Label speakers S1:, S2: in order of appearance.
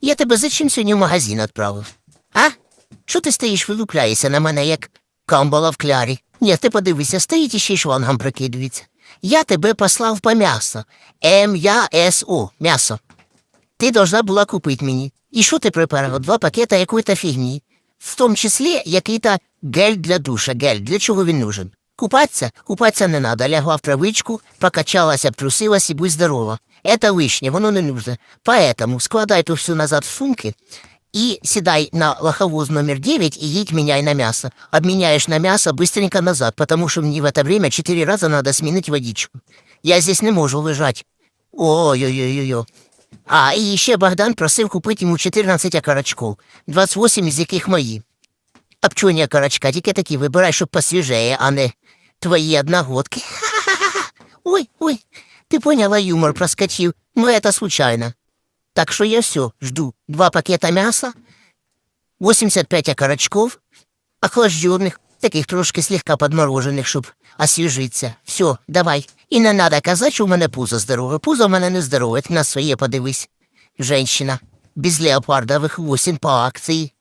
S1: Я тебе зачем сьогодні в магазин відправив? А? Що ти стоїш, вилупляєшся на мене, як камбала в клярі? Ні, ти подивися, стоїть і ще й шлангом прикидується. Я тебе послав по м'ясо. М-Я-С-У. М'ясо. Ти должна була купити мені. І що ти приперла? Два пакета якої-то фігні. В тому числі який-то гель для душа. Гель. Для чого він нужен? Купаться? Купаться не надо. Лягла в травичку, покачалась, обтрусилась і будь здорова. Это лишнє, воно не нужно. Поэтому складай ту всю назад в сумки и сідай на лоховоз номер 9 и едь меняй на мясо. Обменяешь на мясо быстренько назад, потому что мне в это время четыре раза надо сменить водичку. Я здесь не можу лежать. Ой-ой-ой-ой. А, і ще Богдан просив купити йому 14 окорочков, 28 із яких мої. Обчуні окорочка, тільки такі вибирай, щоб посвіжее, а не твої одногодки. Ой, ой, ти поняла, юмор проскочив. Ну, это случайно. Так що я все, жду. Два пакета мяса, 85 окорочков, охлажденных, таких трошки слегка подморожених, щоб освіжитися. Все, давай. І не надо казати, що у мене пузо здорове. Пузо в мене не здорове, ти на своє подивись. Женщина. Без леопардових восім по акції.